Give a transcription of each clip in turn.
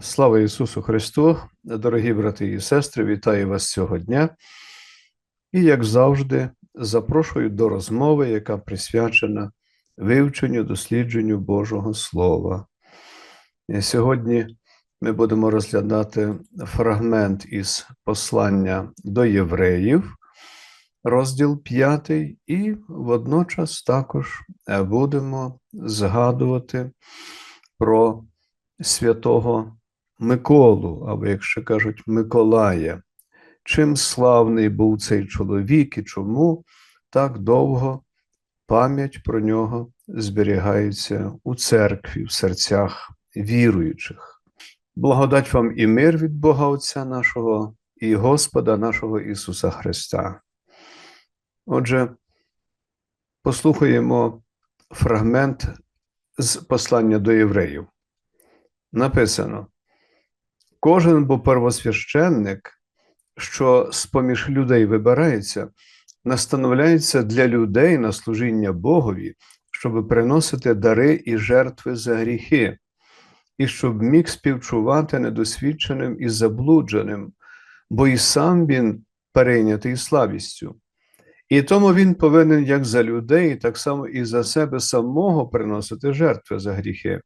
Слава Ісусу Христу, дорогі брати і сестри, вітаю вас цього дня. І, як завжди, запрошую до розмови, яка присвячена вивченню, дослідженню Божого Слова. І сьогодні ми будемо розглядати фрагмент із послання до євреїв, розділ 5, і водночас також будемо згадувати про святого Миколу, або, якщо кажуть, Миколая. Чим славний був цей чоловік і чому так довго пам'ять про нього зберігається у церкві, в серцях віруючих. Благодать вам і мир від Бога Отця нашого і Господа нашого Ісуса Христа. Отже, послухаємо фрагмент з послання до євреїв написано: кожен бо первосвященник, що з-поміж людей вибирається, настановляється для людей на служіння Богові, щоб приносити дари і жертви за гріхи, і щоб міг співчувати недосвідченим і заблудженим, бо і сам він перейнятий славістю. І тому він повинен як за людей, так само і за себе самого приносити жертви за гріхи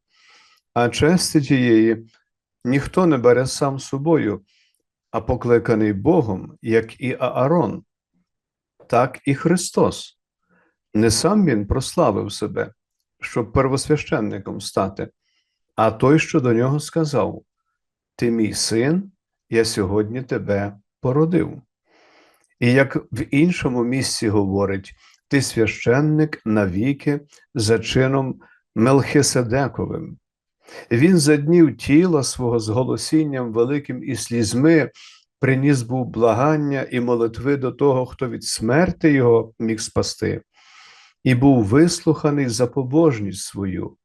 а чести тієї ніхто не бере сам собою, а покликаний Богом, як і Аарон, так і Христос. Не сам Він прославив себе, щоб первосвященником стати, а той, що до нього сказав: Ти мій син, я сьогодні тебе породив. І як в іншому місці говорить, ти священник навіки за чином Мелхиседековим. Він за днів тіла свого з голосінням великим і слізьми приніс був благання і молитви до того, хто від смерти його міг спасти, і був вислуханий за побожність свою.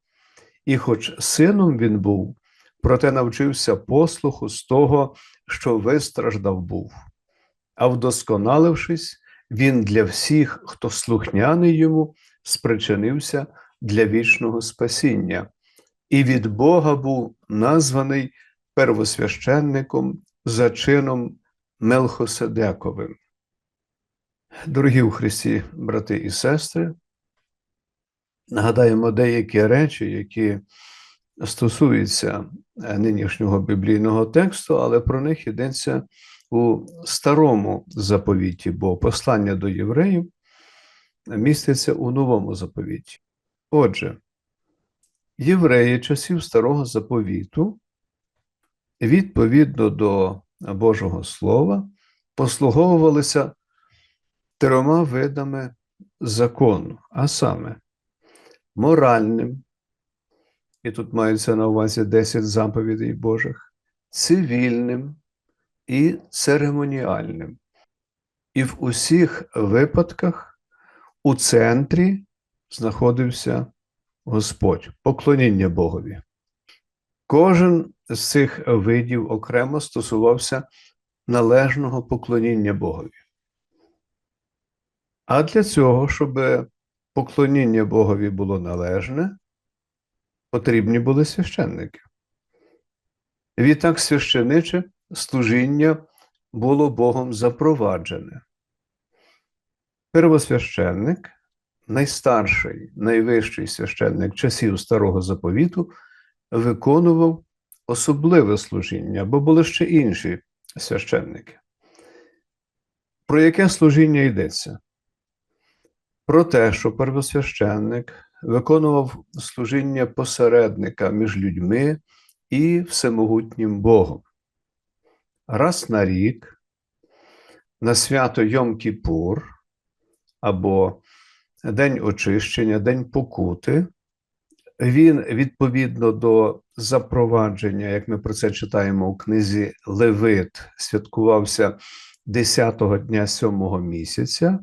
І, хоч сином він був, проте навчився послуху з того, що вистраждав був. А вдосконалившись, він для всіх, хто слухняний йому, спричинився для вічного спасіння і від Бога був названий первосвященником за чином Мелхоседековим. Дорогі у Христі, брати і сестри, нагадаємо деякі речі, які стосуються е, нинішнього біблійного тексту, але про них йдеться у старому заповіті, бо послання до євреїв міститься у новому заповіті. Отже, євреї часів Старого Заповіту, відповідно до Божого Слова, послуговувалися трьома видами закону, а саме моральним, і тут мається на увазі 10 заповідей Божих, цивільним і церемоніальним. І в усіх випадках у центрі знаходився Господь, поклоніння Богові. Кожен з цих видів окремо стосувався належного поклоніння Богові. А для цього, щоб поклоніння Богові було належне, потрібні були священники. Відтак священиче служіння було Богом запроваджене. Первосвященник найстарший, найвищий священник часів Старого Заповіту виконував особливе служіння, бо були ще інші священники. Про яке служіння йдеться? Про те, що первосвященник виконував служіння посередника між людьми і всемогутнім Богом. Раз на рік, на свято Йом-Кіпур або День очищення, День покути. Він відповідно до запровадження, як ми про це читаємо у книзі Левит, святкувався 10-го дня 7-го місяця.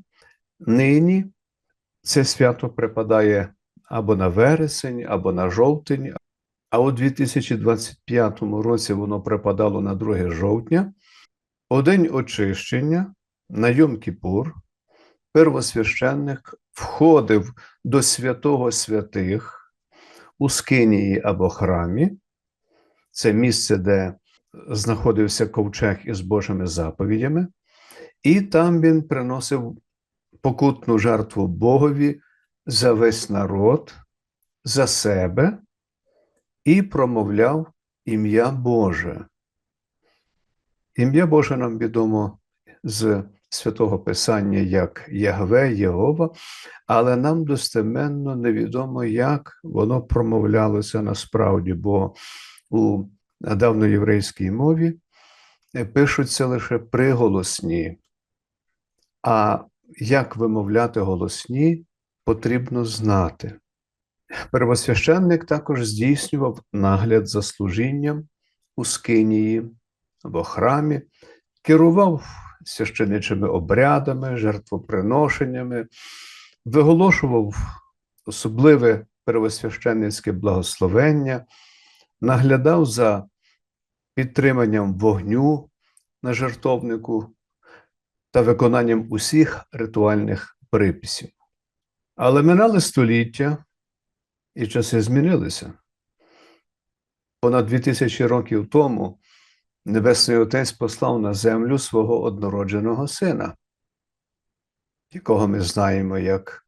Нині це свято припадає або на вересень, або на жовтень, а у 2025 році воно припадало на 2 жовтня. У день очищення на Йом-Кіпур первосвященник входив до святого святих у скинії або храмі, це місце, де знаходився ковчег із Божими заповідями, і там він приносив покутну жертву Богові за весь народ, за себе і промовляв ім'я Боже. Ім'я Боже нам відомо з святого Писання як Ягве, Єгова, але нам достеменно невідомо, як воно промовлялося насправді, бо у давноєврейській мові пишуться лише приголосні, а як вимовляти голосні, потрібно знати. Первосвященник також здійснював нагляд за служінням у скинії або храмі, керував священичими обрядами, жертвоприношеннями, виголошував особливе первосвященницьке благословення, наглядав за підтриманням вогню на жертовнику та виконанням усіх ритуальних приписів. Але минали століття, і часи змінилися. Понад дві тисячі років тому Небесний Отець послав на землю свого однородженого сина, якого ми знаємо як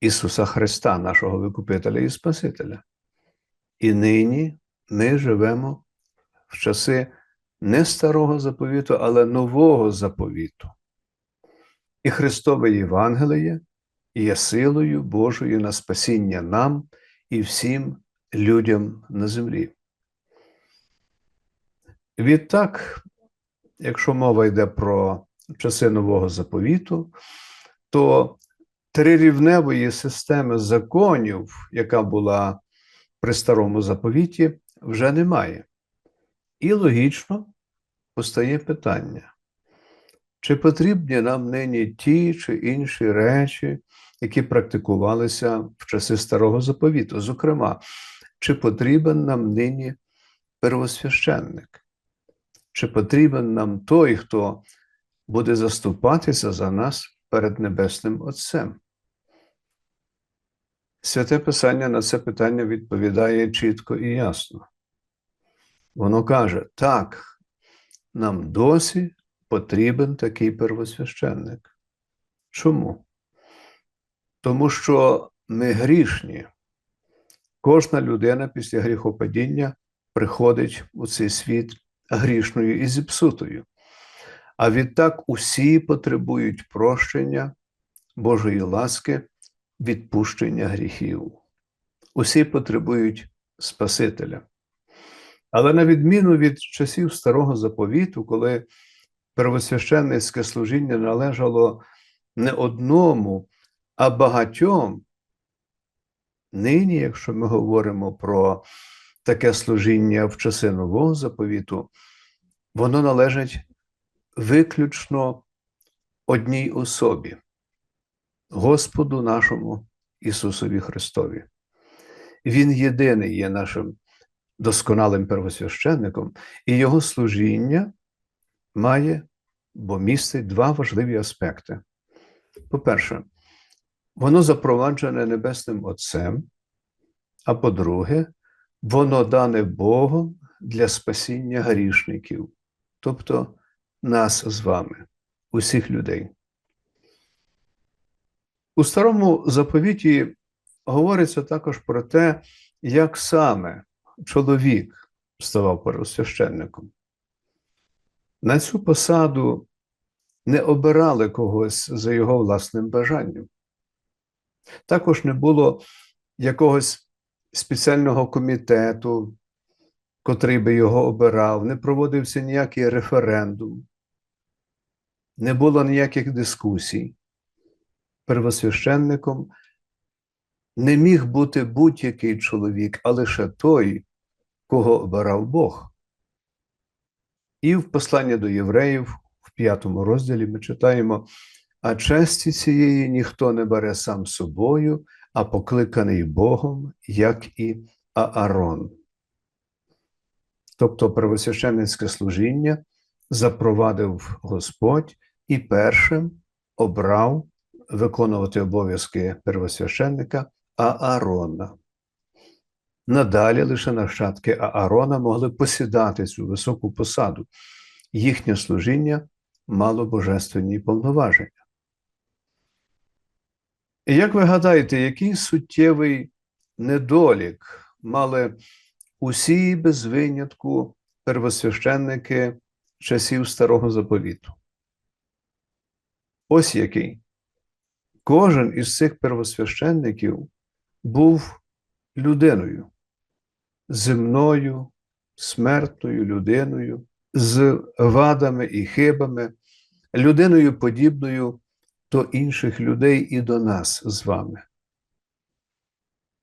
Ісуса Христа, нашого Викупителя і Спасителя. І нині ми живемо в часи не старого заповіту, але нового заповіту. І Христове Євангеліє є силою Божою на спасіння нам і всім людям на землі. Відтак, якщо мова йде про часи нового заповіту, то трирівневої системи законів, яка була при старому заповіті, вже немає. І логічно постає питання, чи потрібні нам нині ті чи інші речі, які практикувалися в часи старого заповіту? Зокрема, чи потрібен нам нині первосвященник? Чи потрібен нам той, хто буде заступатися за нас перед Небесним Отцем? Святе Писання на це питання відповідає чітко і ясно. Воно каже: так, нам досі потрібен такий первосвященник. Чому? Тому що ми грішні. Кожна людина після гріхопадіння приходить у цей світ грішною і зіпсутою. А відтак усі потребують прощення Божої ласки, відпущення гріхів. Усі потребують Спасителя. Але на відміну від часів старого заповіту, коли первосвященницьке служіння належало не одному, а багатьом, нині, якщо ми говоримо про таке служіння в часи нового заповіту, воно належить виключно одній особі, Господу нашому Ісусові Христові. Він єдиний є нашим досконалим первосвященником, і Його служіння має, бо містить два важливі аспекти. По-перше, воно запроваджене Небесним Отцем, а по-друге, воно дане Богом для спасіння грішників, тобто нас з вами, усіх людей. У старому заповіті говориться також про те, як саме чоловік ставав первосвященником. На цю посаду не обирали когось за його власним бажанням. Також не було якогось спеціального комітету, котрий би його обирав, не проводився ніякий референдум, не було ніяких дискусій. Первосвященником не міг бути будь-який чоловік, а лише той, кого обирав Бог. І в посланні до євреїв, в п'ятому розділі, ми читаємо: а честі цієї ніхто не бере сам собою, а покликаний Богом, як і Аарон. Тобто первосвященницьке служіння запровадив Господь і першим обрав виконувати обов'язки первосвященника Аарона. Надалі лише нащадки Аарона могли посідати цю високу посаду. Їхнє служіння мало божественні повноваження. Як ви гадаєте, який суттєвий недолік мали усі без винятку первосвященники часів Старого Заповіту? Ось який. Кожен із цих первосвященників був людиною, земною, смертною людиною, з вадами і хибами, людиною подібною до інших людей і до нас з вами.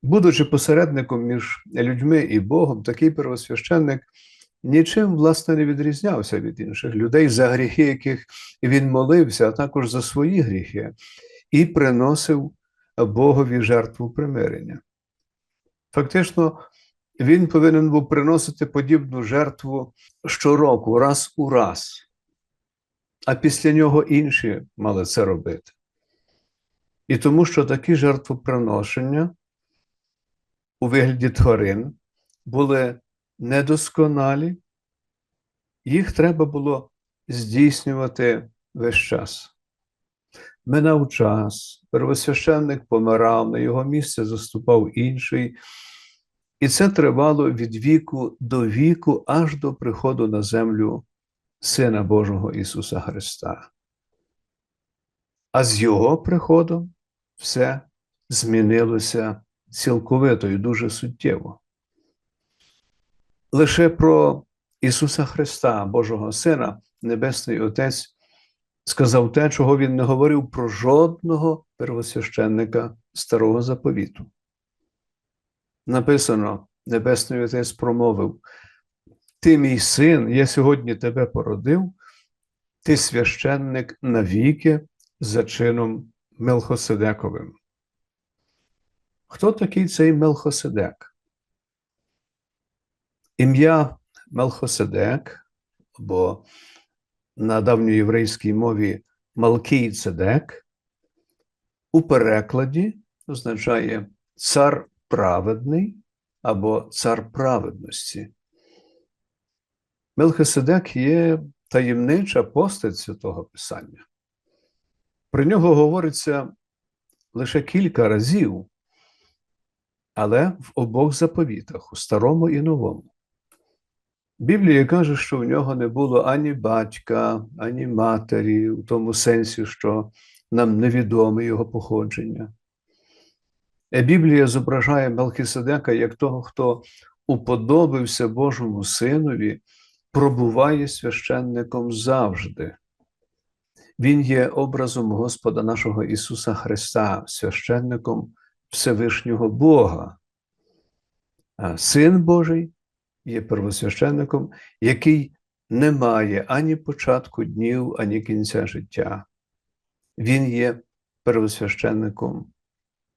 Будучи посередником між людьми і Богом, такий первосвященник нічим, власне, не відрізнявся від інших людей, за гріхи, яких він молився, а також за свої гріхи, і приносив Богові жертву примирення. Фактично, він повинен був приносити подібну жертву щороку, раз у раз, а після нього інші мали це робити. І тому, що такі жертвоприношення у вигляді тварин були недосконалі, їх треба було здійснювати весь час. Минав час, первосвященник помирав, на його місце заступав інший. І це тривало від віку до віку аж до приходу на землю Сина Божого Ісуса Христа. А з Його приходом все змінилося цілковито і дуже суттєво. Лише про Ісуса Христа, Божого Сина, Небесний Отець, сказав те, чого Він не говорив про жодного первосвященника Старого Заповіту. Написано, Небесний Отець промовив: Ти, мій син, я сьогодні тебе породив, ти священник навіки за чином Мелхоседековим. Хто такий цей Мелхоседек? Ім'я Мелхоседек, або на давньоєврейській мові Малкій Цедек, у перекладі означає цар праведний або цар праведності. Мелхиседек є таємнича постать святого Писання. Про нього говориться лише кілька разів, але в обох заповітах, у старому і новому. Біблія каже, що в нього не було ані батька, ані матері, у тому сенсі, що нам невідоме його походження. Е, Біблія зображає Мелхиседека як того, хто уподобився Божому Синові, пробуває священником завжди. Він є образом Господа нашого Ісуса Христа, священником Всевишнього Бога. А Син Божий є первосвященником, який не має ані початку днів, ані кінця життя. Він є первосвященником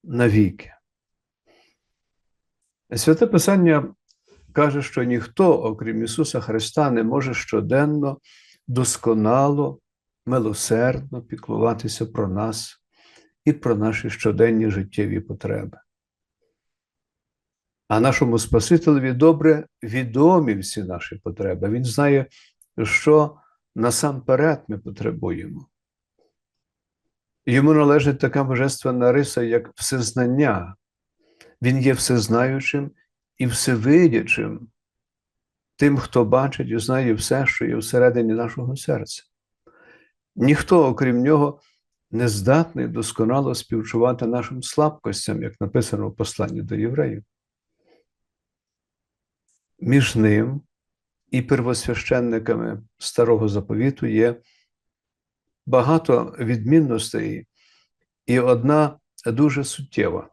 навіки. Святе Писання каже, що ніхто, окрім Ісуса Христа, не може щоденно досконало, милосердно піклуватися про нас і про наші щоденні життєві потреби. А нашому Спасителеві добре відомі всі наші потреби. Він знає, що насамперед ми потребуємо. Йому належить така божественна риса, як всезнання. Він є всезнаючим і всевидячим, тим, хто бачить і знає все, що є всередині нашого серця. Ніхто, окрім нього, не здатний досконало співчувати нашим слабкостям, як написано в посланні до євреїв. Між ним і первосвященниками Старого Заповіту є багато відмінностей, і одна дуже суттєва.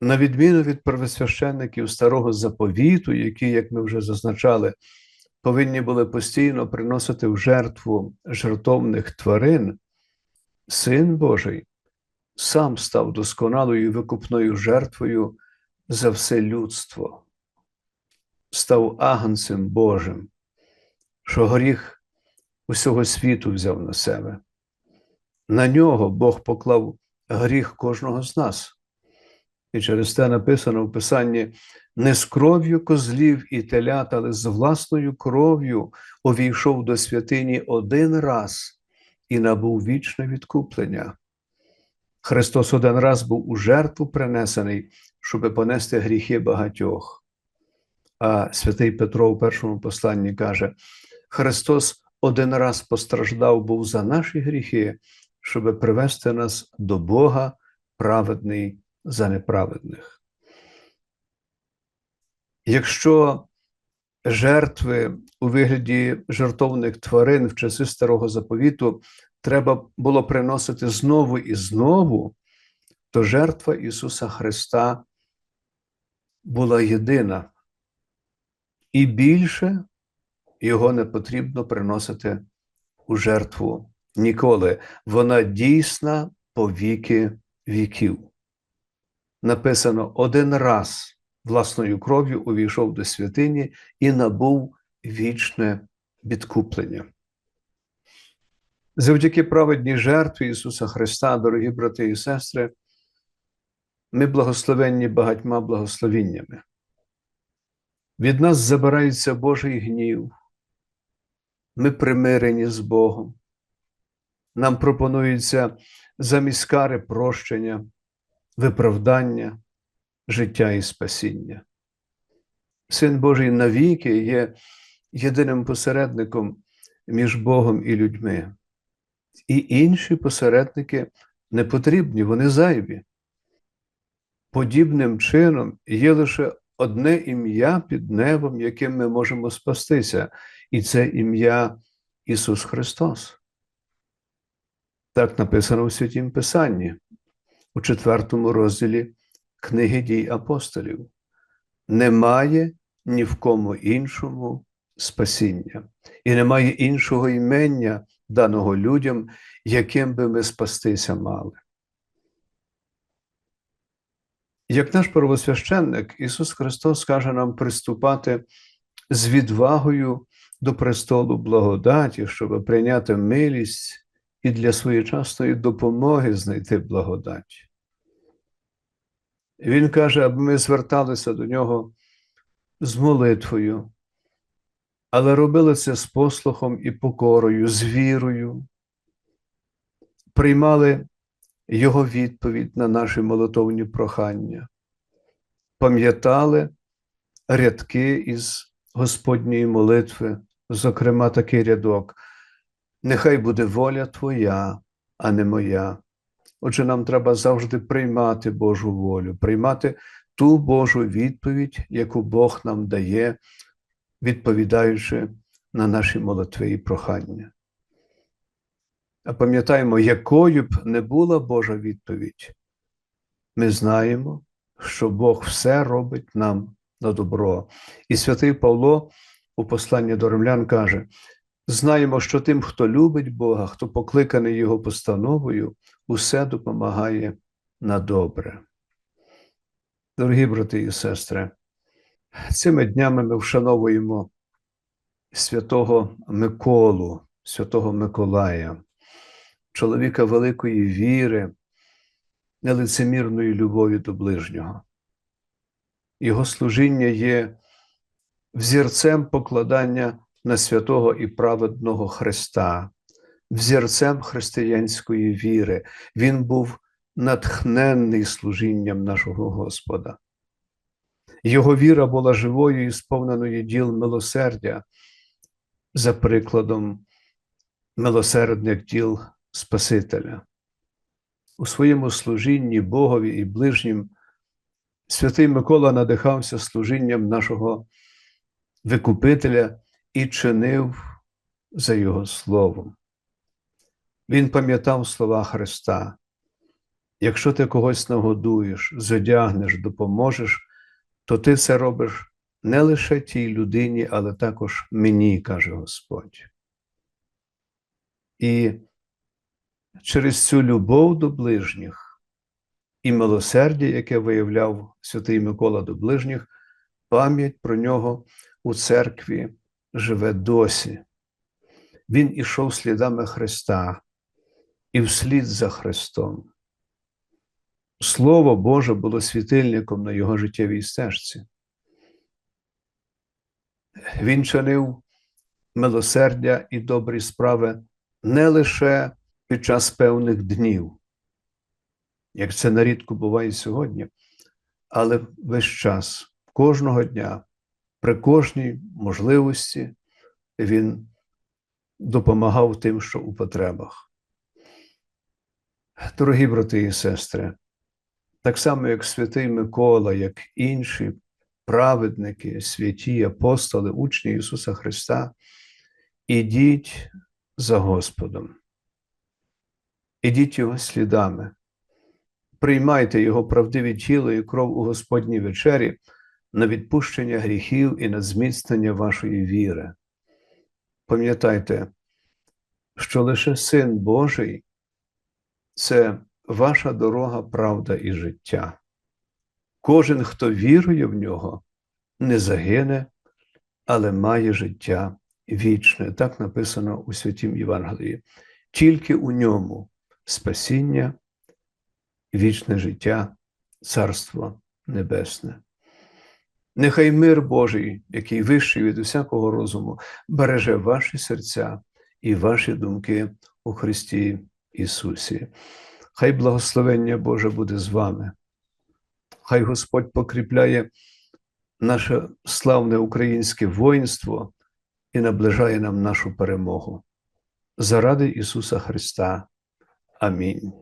На відміну від первосвященників старого заповіту, які, як ми вже зазначали, повинні були постійно приносити в жертву жертовних тварин, Син Божий сам став досконалою викупною жертвою за все людство, став агнцем Божим, що гріх усього світу взяв на себе. На нього Бог поклав гріх кожного з нас. І через те написано в Писанні не з кров'ю козлів і телят, але з власною кров'ю увійшов до святині один раз і набув вічне відкуплення. Христос один раз був у жертву принесений, щоб понести гріхи багатьох. А святий Петро у першому посланні каже: Христос один раз постраждав був за наші гріхи, щоб привести нас до Бога, праведний за неправедних. Якщо жертви у вигляді жертовних тварин в часи старого заповіту треба було приносити знову і знову, то жертва Ісуса Христа була єдина, і більше його не потрібно приносити у жертву ніколи. Вона дійсна по віки віків. Написано один раз власною кров'ю увійшов до святині і набув вічне відкуплення. Завдяки праведній жертві Ісуса Христа, дорогі брати і сестри, ми благословенні багатьма благословіннями. Від нас забирається Божий гнів, ми примирені з Богом. Нам пропонується замість кари прощення, виправдання, життя і спасіння. Син Божий навіки є єдиним посередником між Богом і людьми. І інші посередники не потрібні, вони зайві. Подібним чином є лише одне ім'я під небом, яким ми можемо спастися, і це ім'я Ісус Христос. Так написано у Святім Писанні, у четвертому розділі книги дій апостолів. Немає ні в кому іншому спасіння, і немає іншого імення даного людям, яким би ми спастися мали. Як наш первосвященник, Ісус Христос каже нам приступати з відвагою до престолу благодаті, щоб прийняти милість і для своєчасної допомоги знайти благодать. Він каже, аби ми зверталися до нього з молитвою, але робили це з послухом і покорою, з вірою, приймали Його відповідь на наші молитовні прохання, пам'ятали рядки із Господньої молитви, зокрема, такий рядок. Нехай буде воля Твоя, а не моя. Отже, нам треба завжди приймати Божу волю, приймати ту Божу відповідь, яку Бог нам дає, відповідаючи на наші молитви і прохання. А пам'ятаємо, якою б не була Божа відповідь, ми знаємо, що Бог все робить нам на добро. І святий Павло у посланні до римлян каже: знаємо, що тим, хто любить Бога, хто покликаний Його постановою, усе допомагає на добре. Дорогі брати і сестри, цими днями ми вшановуємо святого Миколу, святого Миколая, чоловіка великої віри, нелицемірної любові до ближнього. Його служіння є взірцем покладання на святого і праведного Христа, взірцем християнської віри. Він був натхненний служінням нашого Господа. Його віра була живою і сповненою діл милосердя, за прикладом милосердних діл Спасителя. У своєму служінні Богові і ближнім святий Микола надихався служінням нашого Викупителя і чинив за Його Словом. Він пам'ятав слова Христа. Якщо ти когось нагодуєш, зодягнеш, допоможеш, то ти це робиш не лише тій людині, але також мені, каже Господь. І через цю любов до ближніх і милосердя, яке виявляв святий Микола до ближніх, пам'ять про нього у церкві живе досі. Він ішов слідами Христа і вслід за Христом. Слово Боже було світильником на його життєвій стежці. Він чинив милосердя і добрі справи не лише під час певних днів, як це нарідко буває сьогодні, але весь час, кожного дня, при кожній можливості він допомагав тим, що у потребах. Дорогі брати і сестри, так само, як святий Микола, як інші праведники, святі, апостоли, учні Ісуса Христа, ідіть за Господом, ідіть Його слідами, приймайте Його правдиві тіло і кров у Господній вечері на відпущення гріхів і на зміцнення вашої віри. Пам'ятайте, що лише Син Божий це ваша дорога, правда і життя. Кожен, хто вірує в нього, не загине, але має життя вічне. Так написано у Святім Євангелії. Тільки у ньому спасіння, вічне життя, Царство Небесне. Нехай мир Божий, який вищий від усякого розуму, береже ваші серця і ваші думки у Христі Ісусі. Хай благословення Боже буде з вами. Хай Господь покріпляє наше славне українське воїнство і наближає нам нашу перемогу. Заради Ісуса Христа. Амінь.